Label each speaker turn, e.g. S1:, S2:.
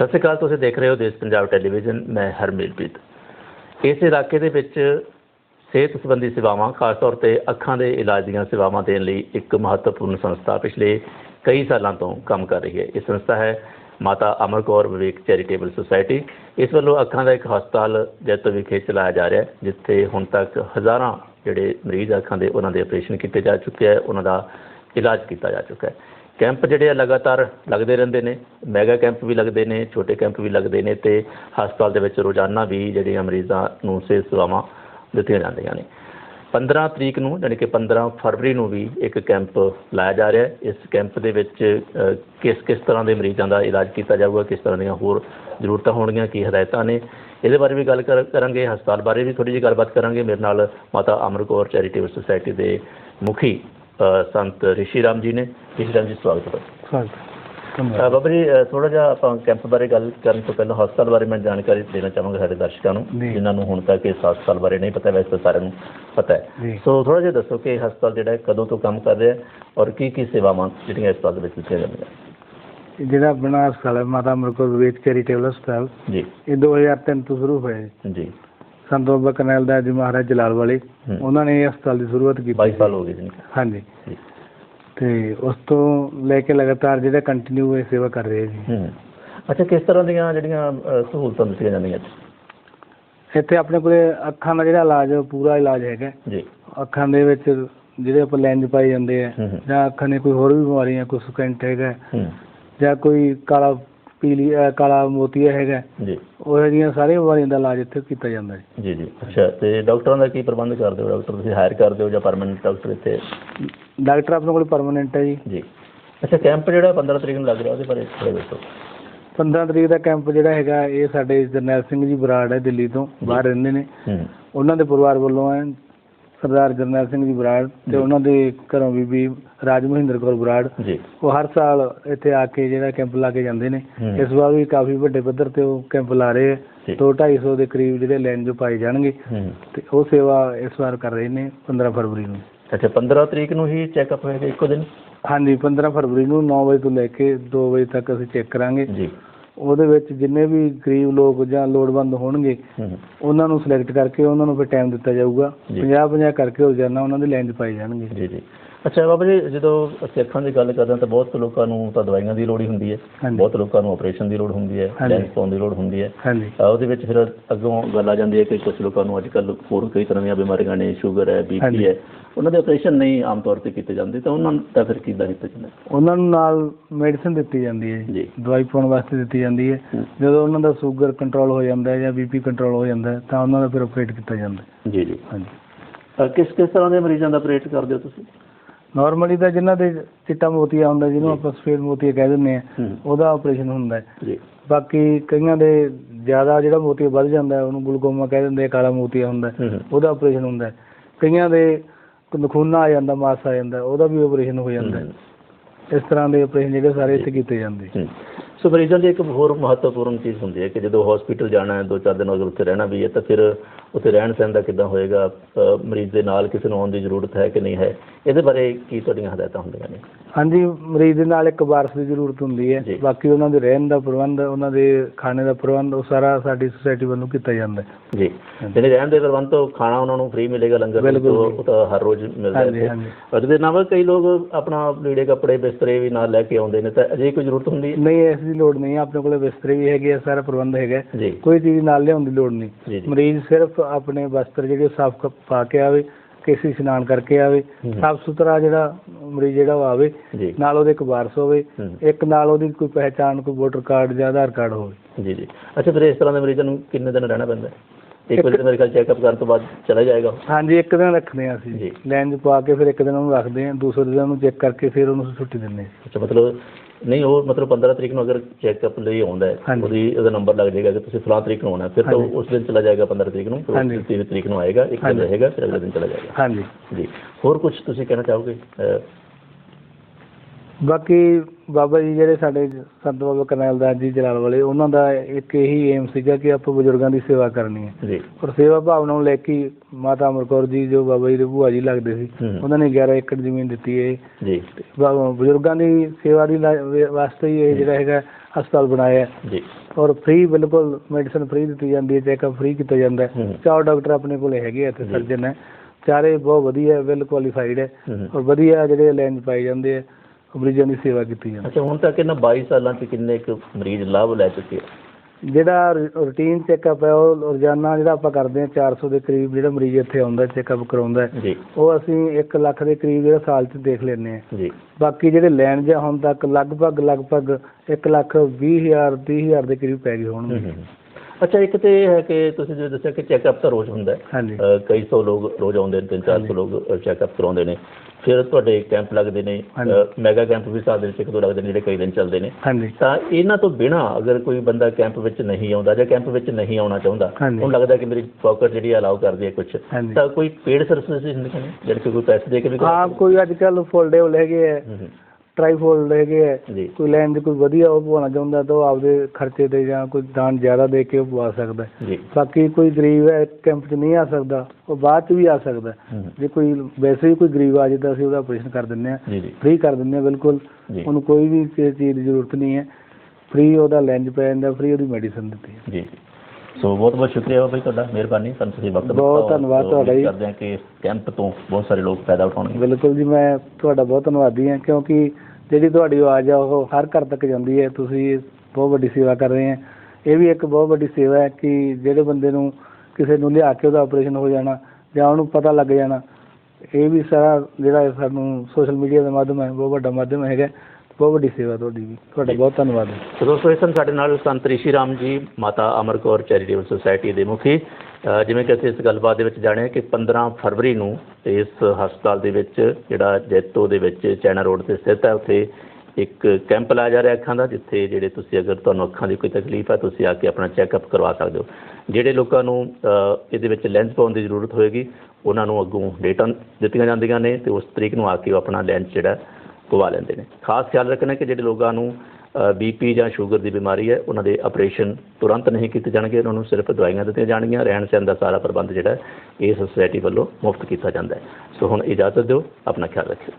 S1: ਸਤਿ ਸ਼੍ਰੀ ਅਕਾਲ, ਤੁਸੀਂ ਦੇਖ ਰਹੇ ਹੋ ਦੇਸ਼ ਪੰਜਾਬ ਟੈਲੀਵਿਜ਼ਨ, ਮੈਂ ਹਰਮੀਤਪ੍ਰੀਤ ਇਸ ਇਲਾਕੇ ਦੇ ਵਿੱਚ ਸਿਹਤ ਸੰਬੰਧੀ ਸੇਵਾਵਾਂ, ਖਾਸ ਤੌਰ ਤੇ ਅੱਖਾਂ ਦੇ ਇਲਾਜ ਦੀਆਂ ਸੇਵਾਵਾਂ ਦੇਣ ਲਈ ਇੱਕ ਮਹੱਤਵਪੂਰਨ ਸੰਸਥਾ ਪਿਛਲੇ ਕਈ ਸਾਲਾਂ ਤੋਂ ਕੰਮ ਕਰ ਰਹੀ ਹੈ। ਇਹ ਸੰਸਥਾ ਹੈ ਮਾਤਾ ਅਮਰ ਕੌਰ ਵਿਵੇਕ ਚੈਰੀਟੇਬਲ ਸੁਸਾਇਟੀ। ਇਸ ਵੱਲੋਂ ਅੱਖਾਂ ਦਾ ਇੱਕ ਹਸਪਤਾਲ ਜੈਤੋ ਵਿਖੇ ਚਲਾਇਆ ਜਾ ਰਿਹਾ ਹੈ, ਜਿੱਥੇ ਹੁਣ ਤੱਕ ਹਜ਼ਾਰਾਂ ਜਿਹੜੇ ਮਰੀਜ਼ ਅੱਖਾਂ ਦੇ, ਉਹਨਾਂ ਦੇ ਆਪਰੇਸ਼ਨ ਕੀਤੇ ਜਾ ਚੁੱਕੇ ਹੈ, ਉਹਨਾਂ ਦਾ ਇਲਾਜ ਕੀਤਾ ਜਾ ਚੁੱਕਾ ਹੈ। ਕੈਂਪ ਜਿਹੜੇ ਆ ਲਗਾਤਾਰ ਲੱਗਦੇ ਰਹਿੰਦੇ ਨੇ, ਮੈਗਾ ਕੈਂਪ ਵੀ ਲੱਗਦੇ ਨੇ, ਛੋਟੇ ਕੈਂਪ ਵੀ ਲੱਗਦੇ ਨੇ ਤੇ ਹਸਪਤਾਲ ਦੇ ਵਿੱਚ ਰੋਜ਼ਾਨਾ ਵੀ ਜਿਹੜੀਆਂ ਮਰੀਜ਼ਾਂ ਨੂੰ ਸਿਹਤ ਸੇਵਾਵਾਂ ਦਿੱਤੀਆਂ ਜਾਂਦੀਆਂ ਨੇ। 15 ਤਰੀਕ ਨੂੰ ਯਾਨੀ ਕਿ 15 ਫਰਵਰੀ ਨੂੰ ਵੀ ਇੱਕ ਕੈਂਪ ਲਾਇਆ ਜਾ ਰਿਹਾ ਹੈ। ਇਸ ਕੈਂਪ ਦੇ ਵਿੱਚ ਕਿਸ ਕਿਸ ਤਰ੍ਹਾਂ ਦੇ ਮਰੀਜ਼ਾਂ ਦਾ ਇਲਾਜ ਕੀਤਾ ਜਾਊਗਾ, ਕਿਸ ਤਰ੍ਹਾਂ ਦੀਆਂ ਹੋਰ ਜ਼ਰੂਰਤਾਂ ਹੋਣਗੀਆਂ, ਕੀ ਹਦਾਇਤਾਂ ਨੇ, ਇਹਦੇ ਬਾਰੇ ਵੀ ਗੱਲ ਕਰ- ਕਰਾਂਗੇ, ਹਸਪਤਾਲ ਬਾਰੇ ਵੀ ਥੋੜੀ ਜਿਹੀ ਗੱਲਬਾਤ ਕਰਾਂਗੇ। ਮੇਰੇ ਨਾਲ ਮਾਤਾ ਅਮਰ ਕੌਰ ਚੈਰੀਟੇਬਲ ਸੁਸਾਇਟੀ ਦੇ ਮੁਖੀ ਅ, ਸੰਤ ਰਿਸ਼ੀ ਰਾਮ ਜੀ ਨੇ। ਰਿਸ਼ੀ ਰਾਮ ਜੀ ਸਵਾਗਤ ਹੈ
S2: ਸਵਾਗਤ
S1: ਅ, ਬਾਬਾ ਜੀ ਥੋੜਾ ਜਿਹਾ ਆਪਾਂ ਕੈਂਪ ਬਾਰੇ ਗੱਲ ਕਰਨ ਤੋਂ ਪਹਿਲਾਂ ਹਸਪਤਾਲ ਬਾਰੇ ਮੈਂ ਜਾਣਕਾਰੀ ਦੇਣਾ ਚਾਹਾਂਗਾ ਸਾਡੇ ਦਰਸ਼ਕਾਂ ਨੂੰ
S2: ਜੀ।
S1: ਜਿਨ੍ਹਾਂ ਨੂੰ ਹੁਣ ਤੱਕ ਇਸ ਹਸਪਤਾਲ ਬਾਰੇ ਨਹੀਂ ਪਤਾ ਵੈਸੇ ਤਾਂ ਸਾਰਿਆਂ ਨੂੰ ਪਤਾ ਹੈ।
S2: ਜੀ।
S1: ਸੋ ਥੋੜਾ ਜਿਹਾ ਦੱਸੋ ਕਿ ਇਹ ਹਸਪਤਾਲ ਜਿਹੜਾ ਹੈ ਕਦੋਂ ਤੋਂ ਕੰਮ ਕਰ ਰਿਹਾ ਹੈ ਔਰ ਕੀ ਕੀ ਸੇਵਾਵਾਂ ਜਿਹੜੀਆਂ ਹਸਪਤਾਲ ਦੇ ਵਿੱਚ ਦਿੱਤੀਆਂ ਜਾਂਦੀਆਂ
S2: ਇਹ ਜਿਹੜਾ ਆਪਣਾ ਹਸਪਤਾਲ ਹੈ ਮਾਤਾ ਅਮਰਕੌਰ ਵਿਵੇਕ ਚੈਰੀਟੇਬਲ ਹਸਪਤਾਲ।
S1: ਜੀ।
S2: ਇਹ 2003 ਤੋਂ ਸ਼ੁਰੂ ਹੋਇਆ ਜੀ।
S1: ਜੀ।
S2: ਸੰਤ ਬਾਬਾ ਕਰਨੈਲ ਦਾ ਜੀ ਮਹਾਰਾਜ ਜਲਾਲ ਵਾਲੇ। ਉਹਨਾਂ ਨੇ ਇਹ ਹਸਪਤਾਲ ਦੀ ਸ਼ੁਰੂਆਤ ਕੀਤੀ।
S1: 22 ਸਾਲ ਹੋ ਗਏ ਜੀ।
S2: ਹਾਂਜੀ। ਤੇ ਉਸ ਤੋਂ ਲੈ ਕੇ ਲਗਾਤਾਰ ਜਿਹੜਾ ਕੰਟੀਨਿਊ ਇਹ ਸੇਵਾ ਕਰ ਰਹੇ ਜੀ।
S1: ਅੱਛਾ ਕਿਸ ਤਰ੍ਹਾਂ ਦੀਆਂ ਜਿਹੜੀਆਂ ਸਹੂਲਤਾਂ ਦਿੱਤੀਆਂ ਜਾਂਦੀਆਂ
S2: ਇੱਥੇ ਆਪਣੇ ਕੋਲੇ ਅੱਖਾਂ ਦਾ ਜਿਹੜਾ ਇਲਾਜ ਪੂਰਾ ਇਲਾਜ ਹੈਗਾ।
S1: ਜੀ।
S2: ਅੱਖਾਂ ਦੇ ਵਿੱਚ ਜਿਹੜੇ ਆਪਾਂ ਲੈਂਜ ਪਾਏ ਜਾਂਦੇ ਆ ਜਾਂ ਅੱਖਾਂ ਦੇ ਕੋਈ ਹੋਰ ਵੀ ਬਿਮਾਰੀਆਂ ਕੋਈ ਸਕੈਂਟ ਹੈਗਾ। ਜਾਂ ਕੋਈ ਕਾਲਾ ਪੀਲੀ ਅਹ ਕਾਲਾ ਮੋਤੀਆ ਹੈਗਾ।
S1: ਜੀ।
S2: ਉਹ ਜਿਹੀਆਂ ਸਾਰੀਆਂ ਬਿਮਾਰੀਆਂ ਦਾ ਇਲਾਜ ਇੱਥੇ ਕੀਤਾ ਜਾਂਦਾ ਜੀ।
S1: ਜੀ ਜੀ। ਅੱਛਾ ਤੇ ਡਾਕਟਰਾਂ ਦਾ ਕੀ ਪ੍ਰਬੰਧ ਕਰਦੇ ਹੋ? ਡਾਕਟਰ ਤੁਸੀਂ ਹਾਇਰ ਕਰਦੇ ਹੋ ਜਾਂ ਪਰਮਨੈਂਟ ਡਾਕਟਰ ਇੱਥੇ?
S2: ਡਾਕਟਰ ਆਪਣੇ ਕੋਲ ਪਰਮਾਨੈਂਟ ਹੈ ਜੀ।
S1: ਜੀ। ਅੱਛਾ ਕੈਂਪ ਜਿਹੜਾ 15 ਤਰੀਕ ਨੂੰ ਲੱਗ ਰਿਹਾ ਉਹਦੇ ਬਾਰੇ ਥੋੜਾ ਦੱਸੋ।
S2: 15 ਤਰੀਕ ਦਾ ਕੈਂਪ ਜਿਹੜਾ ਹੈਗਾ ਇਹ ਸਾਡੇ ਜਰਨੈਲ ਸਿੰਘ ਜੀ ਬਰਾੜ ਹੈ ਦਿੱਲੀ ਤੋਂ ਬਾਹਰ ਰਹਿੰਦੇ ਨੇ।
S1: ਹੂੰ।
S2: ਉਹਨਾਂ ਦੇ ਪਰਿਵਾਰ ਵੱਲੋਂ ਹੈ। ਸਰਦਾਰ ਜਰਨੈਲ ਸਿੰਘ ਜੀ ਬਰਾੜ। ਤੇ ਉਹਨਾਂ ਦੇ ਘਰੋਂ ਬੀਬੀ ਰਾਜ ਮਹਿੰਦਰ ਕੌਰ ਬਰਾੜ।
S1: ਜੀ।
S2: ਉਹ ਹਰ ਸਾਲ ਇੱਥੇ ਆ ਕੇ ਜਿਹੜਾ ਕੈਂਪ ਲਾ ਕੇ ਜਾਂਦੇ ਨੇ। ਇਸ ਵਾਰ ਵੀ ਕਾਫੀ ਵੱਡੇ ਪੱਧਰ ਤੇ ਉਹ ਕੈਂਪ ਲਾ ਰਹੇ। ਆ। ਦੋ 250 ਦੇ ਕਰੀਬ ਜਿਹੜੇ ਲਾਈਨ ਜੋ ਪਾਏ ਜਾਣਗੇ। ਤੇ ਉਹ ਸੇਵਾ ਇਸ ਵਾਰ ਕਰ ਰਹੇ ਨੇ 15 ਫਰਵਰੀ ਨੂੰ।
S1: ਅੱਛਾ 15 ਤਰੀਕ ਨੂੰ ਹੀ ਚੈੱਕਅਪ ਹੋਏਗਾ ਇੱਕੋ ਦਿਨ?
S2: ਹਾਂਜੀ 15 ਫਰਵਰੀ ਨੂੰ 9 ਵਜੇ ਤੋਂ ਲੈ ਕੇ 2 ਵਜੇ ਤੱਕ ਅਸੀਂ ਚੈੱਕ ਕਰਾਂਗੇ।
S1: ਜੀ।
S2: ਉਹਦੇ ਵਿੱਚ ਜਿੰਨੇ ਵੀ ਗਰੀਬ ਲੋਕ ਜਾਂ ਲੋੜਵੰਦ ਹੋਣਗੇ ਉਹਨਾਂ ਨੂੰ ਸਿਲੈਕਟ ਕਰਕੇ ਉਹਨਾਂ ਨੂੰ ਫਿਰ ਟਾਈਮ ਦਿੱਤਾ ਜਾਊਗਾ।
S1: ਜੀ।
S2: 50 50 ਕਰਕੇ ਰੋਜ਼ਾਨਾ ਉਹਨਾਂ ਦੀ ਲਾਈਨ 'ਚ ਪਾਈ ਜਾਣਗੇ।
S1: ਜੀ ਜੀ। ਅੱਛਾ ਬਾਬਾ ਜੀ ਜਦੋਂ ਅਸੀਂ ਅੱਖਾਂ ਦੀ ਗੱਲ ਕਰਦੇ ਹਾਂ ਤਾਂ ਬਹੁਤ ਲੋਕਾਂ ਨੂੰ ਤਾਂ ਦਵਾਈਆਂ ਦੀ ਲੋੜ ਹੀ ਹੁੰਦੀ ਹੈ
S2: ਹਾਂਜੀ।
S1: ਬਹੁਤ ਲੋਕਾਂ ਨੂੰ ਆਪਰੇਸ਼ਨ ਦੀ ਲੋੜ ਹੁੰਦੀ ਹੈ
S2: ਹਾਂਜੀ।
S1: ਲੈਂਸ ਪਾਉਣ ਦੀ ਲੋੜ ਹੁੰਦੀ ਹੈ।
S2: ਹਾਂਜੀ।
S1: ਤਾਂ ਉਹਦੇ ਵਿੱਚ ਫਿਰ ਅੱਗੋਂ ਗੱਲ ਆ ਜਾਂਦੀ ਹੈ ਕਿ ਕੁਝ ਲੋਕਾਂ ਨੂੰ ਅੱਜ ਕੱਲ੍ਹ ਹੋਰ ਕਈ ਤਰ੍ਹਾਂ ਦੀਆਂ ਬਿਮਾਰੀਆਂ ਨੇ ਸ਼ੂਗਰ ਹੈ ਬੀਪੀ
S2: ਹਾਂਜੀ।
S1: ਹੈ ਉਹਨਾਂ ਦੇ ਆਪਰੇਸ਼ਨ ਨਹੀਂ ਆਮ ਤੌਰ ਤੇ ਕੀਤੇ ਜਾਂਦੇ ਤਾਂ ਉਹਨਾਂ ਦਾ ਫਿਰ ਕਿੱਦਾਂ ਕੀਤਾ ਜਾਂਦਾ?
S2: ਉਹਨਾਂ ਨੂੰ ਨਾਲ ਮੈਡੀਸਿਨ ਦਿੱਤੀ ਜਾਂਦੀ ਹੈ
S1: ਜੀ।
S2: ਦਵਾਈ ਪਾਉਣ ਵਾਸਤੇ ਦਿੱਤੀ ਜਾਂਦੀ ਹੈ।
S1: ਹੂੰ।
S2: ਜਦੋਂ ਉਹਨਾਂ ਦਾ ਸ਼ੂਗਰ ਕੰਟਰੋਲ ਹੋ ਜਾਂਦਾ ਹੈ ਜਾਂ ਬੀਪੀ ਕੰਟਰੋਲ ਹੋ ਜਾਂਦਾ ਹੈ ਤਾਂ ਉਹਨਾਂ ਦਾ ਫਿਰ ਆਪਰੇਟ ਕੀਤਾ ਜਾਂਦਾ ਹੈ।
S1: ਜੀ ਜੀ।
S2: ਹਾਂਜੀ।
S1: ਕਿਸ ਕਿਸ ਤਰ੍ਹਾਂ ਦੇ ਮਰੀਜ਼ਾਂ ਦਾ ਆਪਰੇਟ ਕਰਦੇ ਹੋ ਤੁਸੀਂ?
S2: ਨਾਰਮਲੀ ਤਾਂ ਜਿਨ੍ਹਾਂ ਦੇ ਚਿੱਟਾ ਮੋਤੀਆ ਹੁੰਦਾ ਜਿਹਨੂੰ। ਆਪਾਂ ਸਫੇਦ ਮੋਤੀਆ ਕਹਿ ਦਿੰਦੇ ਆ
S1: ਹੂੰ।
S2: ਉਹਦਾ ਆਪਰੇਸ਼ਨ ਹੁੰਦਾ ਹੈ।
S1: ਜੀ।
S2: ਬਾਕੀ ਕਈਆਂ ਦੇ ਜ਼ਿਆਦਾ ਜਿਹੜਾ ਮੋਤੀਆ ਵੱਧ ਜਾਂਦਾ ਹੈ ਉਹਨੂੰ ਗਲੂਕੋਮਾ ਕਹਿ ਦਿੰਦੇ ਆ ਕਾਲਾ ਮੋਤੀਆ ਹੁੰਦਾ ਹੈ
S1: ਹੂੰ ਹੂੰ।
S2: ਉਹਦਾ ਆਪਰੇਸ਼ਨ ਹੁੰਦਾ ਹੈ। ਕਈਆਂ ਦੇ ਨਖੂਨਾ ਆ ਜਾਂਦਾ ਮਾਸ ਆ ਜਾਂਦਾ ਉਹਦਾ ਵੀ ਆਪਰੇਸ਼ਨ ਹੋ ਜਾਂਦਾ ਹੈ। ਇਸ ਤਰ੍ਹਾਂ ਦੇ ਆਪਰੇਸ਼ਨ ਜਿਹੜੇ ਸਾਰੇ ਇੱਥੇ ਕੀਤੇ ਜਾਂਦੇ।
S1: ਹੂੰ। ਸੋ ਮਰੀਜ਼ਾਂ ਦੀ ਇੱਕ ਹੋਰ ਮਹੱਤਵਪੂਰਨ ਚੀਜ਼ ਹੁੰਦੀ ਹੈ ਕਿ ਜਦੋਂ ਹਸਪੀਟਲ ਜਾਣਾ ਹੈ ਦੋ ਚਾਰ ਦਿਨ ਅਗਰ ਉੱਥੇ ਰਹਿਣਾ ਵੀ ਹੈ ਤਾਂ ਫਿਰ ਉੱਥੇ ਰਹਿਣ ਸਹਿਣ ਦਾ ਕਿੱਦਾਂ ਹੋਏਗਾ? ਮਰੀਜ਼ ਦੇ ਨਾਲ ਕਿਸੇ ਨੂੰ ਆਉਣ ਦੀ ਜ਼ਰੂਰਤ ਹੈ ਕਿ ਨਹੀਂ ਹੈ? ਇਹਦੇ ਬਾਰੇ ਕੀ ਤੁਹਾਡੀਆਂ ਹਦਾਇਤਾਂ ਹੁੰਦੀਆਂ ਨੇ?
S2: ਹਾਂਜੀ ਮਰੀਜ਼ ਦੇ ਨਾਲ ਇੱਕ ਵਾਰਸ ਦੀ ਜ਼ਰੂਰਤ ਹੁੰਦੀ ਹੈ। ਬਾਕੀ ਉਹਨਾਂ ਦੇ ਰਹਿਣ ਦਾ ਪ੍ਰਬੰਧ ਉਹਨਾਂ ਦੇ ਖਾਣੇ ਦਾ ਪ੍ਰਬੰਧ ਉਹ ਸਾਰਾ ਸਾਡੀ ਸੁਸਾਇਟੀ ਵੱਲੋਂ ਕੀਤਾ ਜਾਂਦਾ ਹੈ।
S1: ਜੀ। ਜਿਹੜੇ ਰਹਿਣ ਦੇ ਪ੍ਰਬੰਧ ਤੋਂ ਖਾਣਾ ਉਹਨਾਂ ਨੂੰ ਫ੍ਰੀ ਮਿਲੇਗਾ ਲੰਗਰ ਦੇ। ਉਹ ਤਾਂ ਹਰ ਰੋਜ਼ ਮਿਲਦਾ ਹੈ।
S2: ਹਾਂਜੀ
S1: ਉਹਦੇ ਨਾਲ ਕਈ ਲੋਕ ਆਪਣਾ ਲੀੜੇ ਕੱਪੜੇ ਬਿਸਤਰੇ ਵੀ ਨਾਲ ਲੈ ਕੇ ਆਉਂਦੇ ਨੇ ਤਾਂ ਅਜੇ ਕੋਈ ਜ਼ਰੂਰਤ ਹੁੰਦੀ
S2: ਨਹੀਂ ਇਸ ਦੀ ਲੋੜ ਨਹੀਂ ਆਪਣੇ ਕੋਲੇ ਬਿਸਤਰੇ ਵੀ ਹੈਗੇ ਆ ਸਾਰਾ ਪ੍ਰਬੰਧ ਹੈਗਾ।
S1: ਜੀ
S2: ਕੋਈ ਚੀਜ਼ ਨਾਲ ਲਿਆਉਣ ਦੀ ਲੋੜ ਨਹੀਂ
S1: ਜੀ
S2: ਮਰੀਜ਼ ਸਿਰਫ ਆਪਣੇ ਵਸਤਰ ਜਿਹੜੇ ਸਾਫ਼ ਕ- ਪਾ ਕੇ ਆਵੇ ਕੇਸੀ ਇਸ਼ਨਾਨ ਕਰਕੇ ਆਵੇ
S1: ਹੂੰ।
S2: ਸਾਫ਼ ਸੁਥਰਾ ਜਿਹੜਾ ਮਰੀਜ਼ ਜਿਹੜਾ ਉਹ ਆਵੇ
S1: ਜੀ
S2: ਨਾਲ ਉਹਦੇ ਇੱਕ ਵਾਰਸ ਹੋਵੇ
S1: ਹੂੰ।
S2: ਇੱਕ ਨਾਲ ਉਹਦੀ ਕੋਈ ਪਹਿਚਾਣ ਕੋਈ ਵੋਟਰ ਕਾਰਡ ਜਾਂ ਆਧਾਰ ਕਾਰਡ ਹੋਵੇ
S1: ਜੀ ਜੀ ਅੱਛਾ ਫਿਰ ਇਸ ਤਰ੍ਹਾਂ ਦੇ ਮਰੀਜ਼ਾਂ ਨੂੰ ਕਿੰਨੇ ਦਿਨ ਰਹਿਣਾ ਪੈਂਦਾ ਹੈ? ਇੱਕ ਵਾਰੀ ਤਾਂ ਮੇਰੇ ਖਿਆਲ ਚੈੱਕਅਪ ਕਰਨ ਤੋਂ ਬਾਅਦ ਚਲਾ ਜਾਏਗਾ।
S2: ਹਾਂਜੀ ਇੱਕ ਦਿਨ ਰੱਖਦੇ ਹਾਂ
S1: ਜੀ।
S2: ਅਸੀਂ 'ਚ ਪਾ ਕੇ ਫਿਰ ਇੱਕ ਦਿਨ ਉਹਨੂੰ ਰੱਖਦੇ ਹਾਂ ਦੂਸਰੇ ਦਿਨ ਉਹਨੂੰ ਚੈੱਕ ਕਰਕੇ ਫਿਰ ਉਹਨੂੰ ਛੁੱਟੀ ਦਿੰਦੇ ਹਾਂ
S1: ਅੱਛਾ ਮਤਲਬ ਨਹੀਂ ਉਹ ਮਤਲਬ 15 ਤਰੀਕ ਨੂੰ ਅਗਰ ਚੈੱਕਅਪ ਲਈ ਆਉਂਦਾ ਹੈ
S2: ਹਾਂਜੀ।
S1: ਉਹਦੀ ਉਹਦਾ ਨੰਬਰ ਲੱਗ ਜਾਏਗਾ ਕਿ ਤੁਸੀਂ ਫਲਾਂ ਤਰੀਕ ਨੂੰ ਆਉਣਾ ਹੈ, ਫਿਰ ਤਾਂ
S2: ਹਾਂਜੀ।
S1: ਉਸ ਦਿਨ ਚਲਾ ਜਾਏਗਾ 15 ਤਰੀਕ ਨੂੰ ਫਿਰ
S2: ਹਾਂਜੀ।
S1: ਉਸ 30 ਤਰੀਕ ਨੂੰ ਆਏਗਾ ਇੱਕ ਦਿਨ
S2: ਹਾਂਜੀ।
S1: ਰਹੇਗਾ ਫਿਰ ਅਗਲੇ ਦਿਨ ਚਲਾ ਜਾਏਗਾ
S2: ਹਾਂਜੀ
S1: ਜੀ ਹੋਰ ਕੁਝ ਤੁਸੀਂ ਕਹਿਣਾ ਚਾਹੋਗੇ ਅਹ,
S2: ਬਾਕੀ ਬਾਬਾ ਜੀ ਜਿਹੜੇ ਸਾਡੇ ਸੰਤ ਬਾਬਾ ਕਰਨੈਲ ਦਾਸ ਜੀ ਜਲਾਲ ਵਾਲੇ ਉਹਨਾਂ ਦਾ ਇੱਕ ਇਹੀ ਏਮ ਸੀਗਾ ਕਿ ਆਪਾਂ ਬਜ਼ੁਰਗਾਂ ਦੀ ਸੇਵਾ ਕਰਨੀ ਹੈ।
S1: ਜੀ।
S2: ਔਰ ਸੇਵਾ ਭਾਵਨਾ ਨੂੰ ਲੈ ਕੇ ਮਾਤਾ ਅਮਰ ਕੌਰ ਜੀ ਜੋ ਬਾਬਾ ਜੀ ਦੇ ਭੂਆ ਜੀ ਲੱਗਦੇ ਸੀ। ਉਹਨਾਂ ਨੇ 11 ਏਕੜ ਜ਼ਮੀਨ ਦਿੱਤੀ ਹੈ।
S1: ਜੀ।
S2: ਬਜ਼ੁਰਗਾਂ ਦੀ ਸੇਵਾ ਦੀ ਲਾ- ਵਾਸਤੇ ਹੀ ਇਹ ਜਿਹੜਾ ਹੈਗਾ ਹਸਪਤਾਲ ਬਣਾਇਆ ਹੈ।
S1: ਜੀ।
S2: ਔਰ ਫ੍ਰੀ ਬਿਲਕੁਲ ਮੈਡੀਸਨ ਫ੍ਰੀ ਦਿੱਤੀ ਜਾਂਦੀ ਹੈ ਚੈੱਕਅਪ ਫ੍ਰੀ ਕੀਤਾ ਜਾਂਦਾ ਹੈ। ਚਾਰ ਡਾਕਟਰ ਆਪਣੇ ਕੋਲੇ ਹੈਗੇ ਆ ਇੱਥੇ। ਸਰਜਨ ਹੈ। ਚਾਰੇ ਬਹੁਤ ਵਧੀਆ ਵੈਲ ਕੁਆਲੀਫਾਈਡ ਹੈ। ਔਰ ਵਧੀਆ ਜਿਹੜੇ ਲੈਂਜ ਪਾਏ ਜਾਂਦੇ ਆ। ਮਰੀਜ਼ਾਂ ਦੀ ਸੇਵਾ ਕੀਤੀ ਜਾਂਦੀ।
S1: ਅੱਛਾ ਹੁਣ ਤੱਕ ਇਹਨਾਂ 22 ਸਾਲਾਂ 'ਚ ਕਿੰਨੇ ਕੁ ਮਰੀਜ਼ ਲਾਭ ਲੈ ਚੁੱਕੇ
S2: ਹੈ। ਜਿਹੜਾ ਰੂਟੀਨ ਚੈੱਕਅਪ ਹੈ ਉਹ ਰੋਜ਼ਾਨਾ ਜਿਹੜਾ ਆਪਾਂ ਕਰਦੇ ਹਾਂ 400 ਦੇ ਕਰੀਬ ਜਿਹੜਾ ਮਰੀਜ਼ ਇੱਥੇ ਆਉਂਦਾ ਚੈੱਕਅਪ ਕਰਾਉਂਦਾ ਹੈ
S1: ਜੀ।
S2: ਉਹ ਅਸੀਂ 1 ਲੱਖ ਦੇ ਕਰੀਬ ਜਿਹੜਾ ਸਾਲ 'ਚ ਦੇਖ ਲੈਂਦੇ ਹਾਂ।
S1: ਜੀ।
S2: ਬਾਕੀ ਜਿਹੜੇ ਲੈਣ ਜਾਂ ਹੁਣ ਤੱਕ ਲਗਭਗ ਲਗਭਗ 1 ਲੱਖ 20 ਹਜ਼ਾਰ 30 ਹਜ਼ਾਰ ਦੇ ਕਰੀਬ ਪੈ ਗਏ ਹੋਣਗੇ।
S1: ਅੱਛਾ ਇੱਕ ਤੇ ਇਹ ਹੈ ਕਿ ਤੁਸੀਂ ਜੋ ਦੱਸਿਆ ਕਿ ਚੈੱਕਅਪ ਤਾਂ ਰੋਜ਼ ਹੁੰਦਾ ਹੈ।
S2: ਹਾਂਜੀ।
S1: ਕਈ ਸੌ ਲੋਕ ਰੋਜ਼ ਆਉਂਦੇ ਨੇ ਤਿੰਨ ਚਾਰ ਸੌ ਲੋਕ ਚੈੱਕਅਪ ਕਰਾਉਂਦੇ ਨੇ। ਫਿਰ ਤੁਹਾਡੇ ਕੈਂਪ ਲੱਗਦੇ ਨੇ। ਮੈਗਾ ਕੈਂਪ ਵੀ ਸਾਲ ਦੇ ਵਿੱਚ ਇੱਕ ਦੋ ਲੱਗਦੇ ਨੇ ਜਿਹੜੇ ਕਈ ਦਿਨ ਚੱਲਦੇ ਨੇ। ਤਾਂ ਇਹਨਾਂ ਤੋਂ ਬਿਨਾ ਅਗਰ ਕੋਈ ਬੰਦਾ ਕੈਂਪ ਵਿੱਚ ਨਹੀਂ ਆਉਂਦਾ ਜਾਂ ਕੈਂਪ ਵਿੱਚ ਨਹੀਂ ਆਉਣਾ ਚਾਹੁੰਦਾ। ਉਹਨੂੰ ਲੱਗਦਾ ਕਿ ਮੇਰੀ ਪਾਕਟ ਜਿਹੜੀ ਅਲਾਉ ਕਰਦੀ ਹੈ ਕੁਝ ਤਾਂ ਕੋਈ ਪੇਡ ਸਰਵਿਸ ਹੁੰਦੀਆਂ ਨੇ? ਜਿਹੜੇ ਕਿ ਕੋਈ ਪੈਸੇ ਦੇ ਕੇ ਵੀ
S2: ਹਾਂ ਕੋਈ ਅੱਜ ਕੱਲ ਫੋਲਡੇਬਲ ਹੈਗੇ ਹੈ।
S1: ਹੂੰ, ਹੂੰ।
S2: ਟ੍ਰਾਈਫੋਲਡ ਹੈਗੇ ਹੈ।
S1: ਜੀ।
S2: ਕੋਈ ਲੈਣ ਦੇ ਕੋਈ ਵਧੀਆ ਉਹ ਪਵਾਉਣਾ ਚਾਹੁੰਦਾ ਤਾਂ ਉਹ ਆਪਦੇ ਖਰਚੇ ਤੇ ਜਾਂ ਕੋਈ ਦਾਨ ਜ਼ਿਆਦਾ ਦੇ ਕੇ ਉਹ ਪਵਾ ਸਕਦਾ ਹੈ।
S1: ਜੀ।
S2: ਬਾਕੀ ਕੋਈ ਗਰੀਬ ਹੈ ਕੈਂਪ 'ਚ ਨਹੀਂ ਆ ਸਕਦਾ ਉਹ ਬਾਅਦ 'ਚ ਵੀ ਆ ਸਕਦਾ ਹੈ। ਜੇ ਕੋਈ ਵੈਸੇ ਹੀ ਕੋਈ ਗਰੀਬ ਆ ਜਿੱਦਾਂ ਅਸੀਂ ਉਹਦਾ ਆਪਰੇਸ਼ਨ ਕਰ ਦਿੰਦੇ
S1: ਜੀ ਜੀ।
S2: ਫ੍ਰੀ ਕਰ ਦਿੰਦੇ ਹਾਂ ਬਿਲਕੁਲ।
S1: ਜੀ।
S2: ਉਹਨੂੰ ਕੋਈ ਵੀ ਕਿਸੇ ਚੀਜ਼ ਦੀ ਜ਼ਰੂਰਤ ਨਹੀਂ ਹੈ। ਫ੍ਰੀ ਉਹਦਾ ਲੈਂਜ ਪੈ ਜਾਂਦਾ ਫ੍ਰੀ ਉਹਦੀ ਮੈਡੀਸਨ ਦਿੱਤੀ ਹੈ।
S1: ਜੀ। ਸੋ ਬਹੁਤ ਬਹੁਤ ਸ਼ੁਕਰੀਆ ਬਾਈ ਤੁਹਾਡਾ ਮਿਹਰਬਾਨੀ ਸਾਨੂੰ ਤੁਸੀਂ ਵਕਤ
S2: ਬਹੁਤ
S1: ਦਿੱਤਾ।
S2: ਧੰਨਵਾਦ
S1: ਸੋ
S2: ਤੁਹਾਡਾ ਜੀ।
S1: ਕਰਦੇ ਹਾਂ ਕਿ ਇਸ ਕੈਂਪ ਤੋਂ ਬਹੁਤ ਸਾਰੇ ਲੋਕ ਫਾਇਦਾ ਉਠਾਉਣਗੇ
S2: ਬਿਲਕੁਲ ਜੀ ਮੈਂ ਤੁਹਾਡਾ ਬਹੁਤ ਧੰਨਵਾਦੀ ਹਾਂ ਕਿਉਂਕਿ ਜਿਹੜੀ ਤੁਹਾਡੀ ਆਵਾਜ਼ ਆ ਉਹ ਹਰ ਘਰ ਤੱਕ ਜਾਂਦੀ ਹੈ ਤੁਸੀਂ ਬਹੁਤ ਵੱਡੀ ਸੇਵਾ ਕਰ ਰਹੇ ਹੈ ਇਹ ਵੀ ਇੱਕ ਬਹੁਤ ਵੱਡੀ ਸੇਵਾ ਹੈ ਕਿ ਜਿਹੜੇ ਬੰਦੇ ਨੂੰ ਕਿਸੇ ਨੂੰ ਲਿਆ ਕੇ ਉਹਦਾ ਆਪਰੇਸ਼ਨ ਹੋ ਜਾਣਾ ਜਾਂ ਉਹਨੂੰ ਪਤਾ ਲੱਗ ਜਾਣਾ ਇਹ ਵੀ ਸਾਰਾ ਜਿਹੜਾ ਸਾਨੂੰ ਸੋਸ਼ਲ ਮੀਡੀਆ ਦਾ ਮਾਧਿਅਮ ਹੈ ਬਹੁਤ ਵੱਡਾ ਮਾਧਿਅਮ ਹੈਗਾ ਬਹੁਤ ਵੱਡੀ ਸੇਵਾ ਤੁਹਾਡੀ ਵੀ। ਤੁਹਾਡਾ ਬਹੁਤ ਧੰਨਵਾਦ ਹੈ।
S1: ਸੋ ਦੋਸਤੋ ਇਸ ਸਨ ਸਾਡੇ ਨਾਲ ਸੰਤ ਰਿਸ਼ੀ ਰਾਮ ਜੀ ਮਾਤਾ ਅਮਰ ਕੌਰ ਚੈਰੀਟੇਬਲ ਸੁਸਾਇਟੀ ਦੇ ਮੁਖੀ। ਅ, ਜਿਵੇਂ ਕਿ ਅਸੀਂ ਇਸ ਗੱਲਬਾਤ ਦੇ ਵਿੱਚ ਜਾਣਿਆ ਕਿ 15 ਫਰਵਰੀ ਨੂੰ ਇਸ ਹਸਪਤਾਲ ਦੇ ਵਿੱਚ ਜਿਹੜਾ ਜੈਤੋ ਦੇ ਵਿੱਚ ਚੈਨਾ ਰੋਡ ਤੇ ਸਥਿਤ ਹੈ ਉੱਥੇ ਇੱਕ ਕੈਂਪ ਲਾਇਆ ਜਾ ਰਿਹਾ ਅੱਖਾਂ ਦਾ ਜਿੱਥੇ ਜਿਹੜੇ ਤੁਸੀਂ ਅਗਰ ਤੁਹਾਨੂੰ ਅੱਖਾਂ ਦੀ ਕੋਈ ਤਕਲੀਫ ਹੈ ਤੁਸੀਂ ਆ ਕੇ ਆਪਣਾ ਚੈੱਕਅਪ ਕਰਵਾ ਸਕਦੇ ਹੋ। ਜਿਹੜੇ ਲੋਕਾਂ ਨੂੰ ਅ, ਇਹਦੇ ਵਿੱਚ ਲੈਂਸ ਪਾਉਣ ਦੀ ਜ਼ਰੂਰਤ ਹੋਏਗੀ ਉਹਨਾਂ ਨੂੰ ਅੱਗੋਂ ਡੇਟਾਂ ਦਿੱਤੀਆਂ ਜਾਂਦੀਆਂ ਨੇ ਤੇ ਉਸ ਤਰੀਕ ਨੂੰ ਆ ਕੇ ਉਹ ਆਪਣਾ ਲੈਂਸ ਜਿਹੜਾ ਗਵਾ ਲੈਂਦੇ ਨੇ। ਖਾਸ ਖਿਆਲ ਰੱਖਣਾ ਕਿ ਜਿਹੜੇ ਲੋਕਾਂ ਨੂੰ ਬੀਪੀ ਜਾਂ ਸ਼ੂਗਰ ਦੀ ਬਿਮਾਰੀ ਹੈ, ਉਹਨਾਂ ਦੇ ਆਪਰੇਸ਼ਨ ਤੁਰੰਤ ਨਹੀਂ ਕੀਤੇ ਜਾਣਗੇ, ਉਹਨਾਂ ਨੂੰ ਸਿਰਫ ਦਵਾਈਆਂ ਦਿੱਤੀਆਂ ਜਾਣਗੀਆਂ। ਰਹਿਣ ਸਹਿਣ ਦਾ ਸਾਰਾ ਪ੍ਰਬੰਧ ਜਿਹੜਾ ਇਹ ਇਸ ਸੁਸਾਇਟੀ ਵੱਲੋਂ ਮੁਫਤ ਕੀਤਾ ਜਾਂਦਾ ਹੈ। ਸੋ ਹੁਣ ਇਜਾਜ਼ਤ ਦਿਓ, ਆਪਣਾ ਖਿਆਲ ਰੱਖਿਓ।